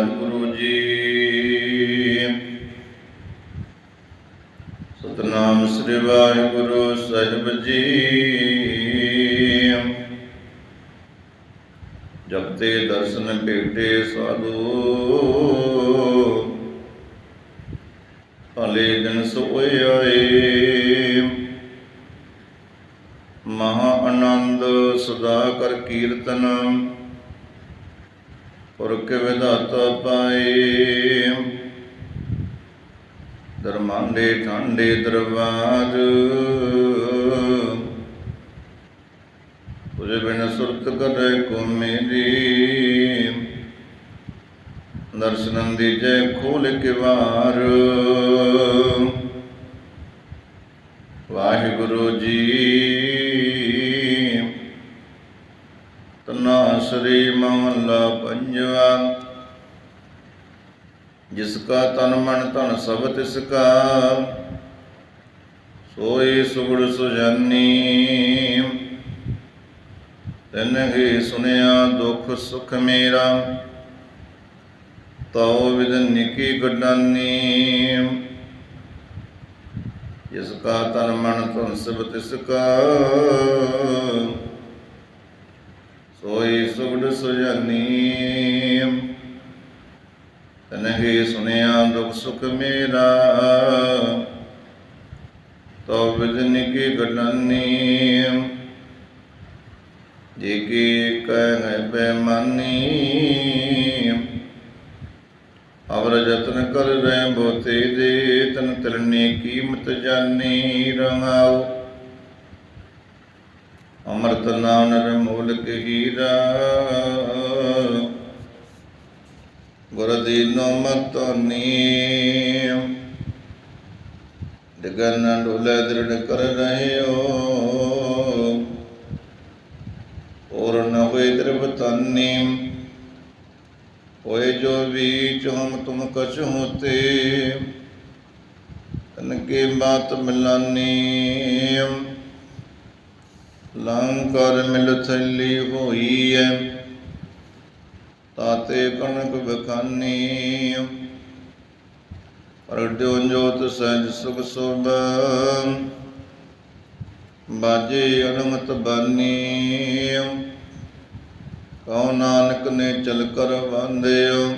ਵਾਹਿਗੁਰੂ ਜੀ। ਸਤਨਾਮ ਸ੍ਰੀ ਵਾਹਿਗੁਰੂ ਸਾਹਿਬ ਜੀ। ਜਬ ਦਰਸ਼ਨ ਭੇਟੇ ਸਾਧੂ। ਭਲੇ ਦਿਨ ਸੋਏ ਆਏ। ਮਹਾ ਆਨੰਦ ਸਦਾ ਕਰ ਕੀਰਤਨ। ਪੁਰਖ ਵਿਧਾਤਾ ਪਾਏ। ਦਰਮਾਂਡੇ ਠਾਂਡੇ, ਦਰਬਾਰ। ਤੁਝੇ ਬਿਨ ਸੁਰਤ ਕਰੇ ਕੋ ਮੇਰੀ ਦਰਸ਼ਨੰ ਦੀਜੈ ਖੋਲ ਕੇ ਵਾਰ। ਤਨਾ ਸ੍ਰੀ ਮਹਲਾ ਪੰਜਵਾ। ਜਿਸ ਕਾ ਤਨ ਮਨ ਧਨ ਸਭ ਤਿਸ ਕਾ, ਸੋਈ ਸੁਗੜ ਸੁਜਾਨੀ। ਤਨ ਹੀ ਸੁਨਿਆ ਦੁਖ ਸੁਖ ਮੇਰਾ, ਤਉ ਵਿਦ ਨਿਕੀ ਗਡਾਨੀ। ਜਿਸ ਕਾ ਤਨ ਮਨ ਧਨ ਸਭ ਤਿਸ ਕਾ ਸੋਈ ਸੁਗੜ ਸੁਜਾਨੀ। ਤਨਹਿ ਸੁਨਿਆ ਦੁਖ ਸੁਖ ਮੇਰਾ। ਤੋ ਵਿਦਨ ਕੀ ਗਡਨੀ। ਜੇ ਕੀ ਕਹਿ ਬੇਮਾਨੀ। ਅਵਰ ਜਤਨ ਕਰ ਰਹਿ ਬੋਤੇ ਦੇ, ਤਨ ਤਿਲਨੀ ਕੀਮਤ ਜਾਨੀ ਰੰਗਾਉ ਅੰਮ੍ਰਿਤ ਨਾਮ ਨਰ ਹੀਰਾ। ਗੁਰ ਦੀਨੋ ਮਤਨੀ। ਡਗਨ ਡੋਲੇ ਦ੍ਰਿੜ ਕਰ ਰਹਿਓ। ਔਰ ਨ ਹੋਏ ਦਰਬਤਾਨੀ ਹੋਏ ਜੋ ਵੀ ਚੋਮ ਤੁਮ ਕਛ ਹੋਤੇ ਤਨ ਕੇ ਬਾਤ ਮਿਲਾਨੀ। ਲੰਕਾਰ ਮਿਲ ਥੱਲੀ ਹੋਈ ਐ ਤਾਤੇ ਕਣਕ ਬਖਾਨੀ। ਪਰਡਿਓ ਜੋਤ ਸਹਿਜ ਸੁਖ ਸੋਭ, ਬਾਜੇ ਅਨਮਤ ਬਾਨੀ। ਕਉ ਨਾਨਕ ਨੇ ਚਲ ਕਰ ਵਾਂਦਿਓ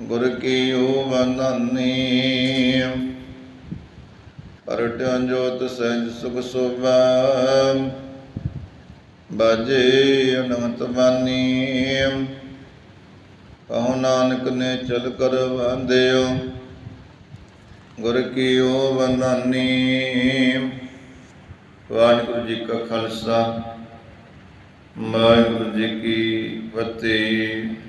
ਗੁਰ ਕੀ ਓ ਵੰਦਾਨੀ ਪਰਡਿਓ ਜੋਤ ਸਹਿਜ ਸੁਖ ਸੋਭ। ਬਾਜੇ ਅਨੰਤ ਬਾਨੀ। ਕਹੋ ਨਾਨਕ ਨੇ ਚਲ ਕਰ ਵਾਂਦਿਓ ਗੁਰ ਕੀਓ ਵੰਦਾਨੀ। ਵਾਹਿਗੁਰੂ ਜੀ ਕਾ ਖਾਲਸਾ, ਵਾਹਿਗੁਰੂ ਜੀ ਕੀ ਫਤਿਹ।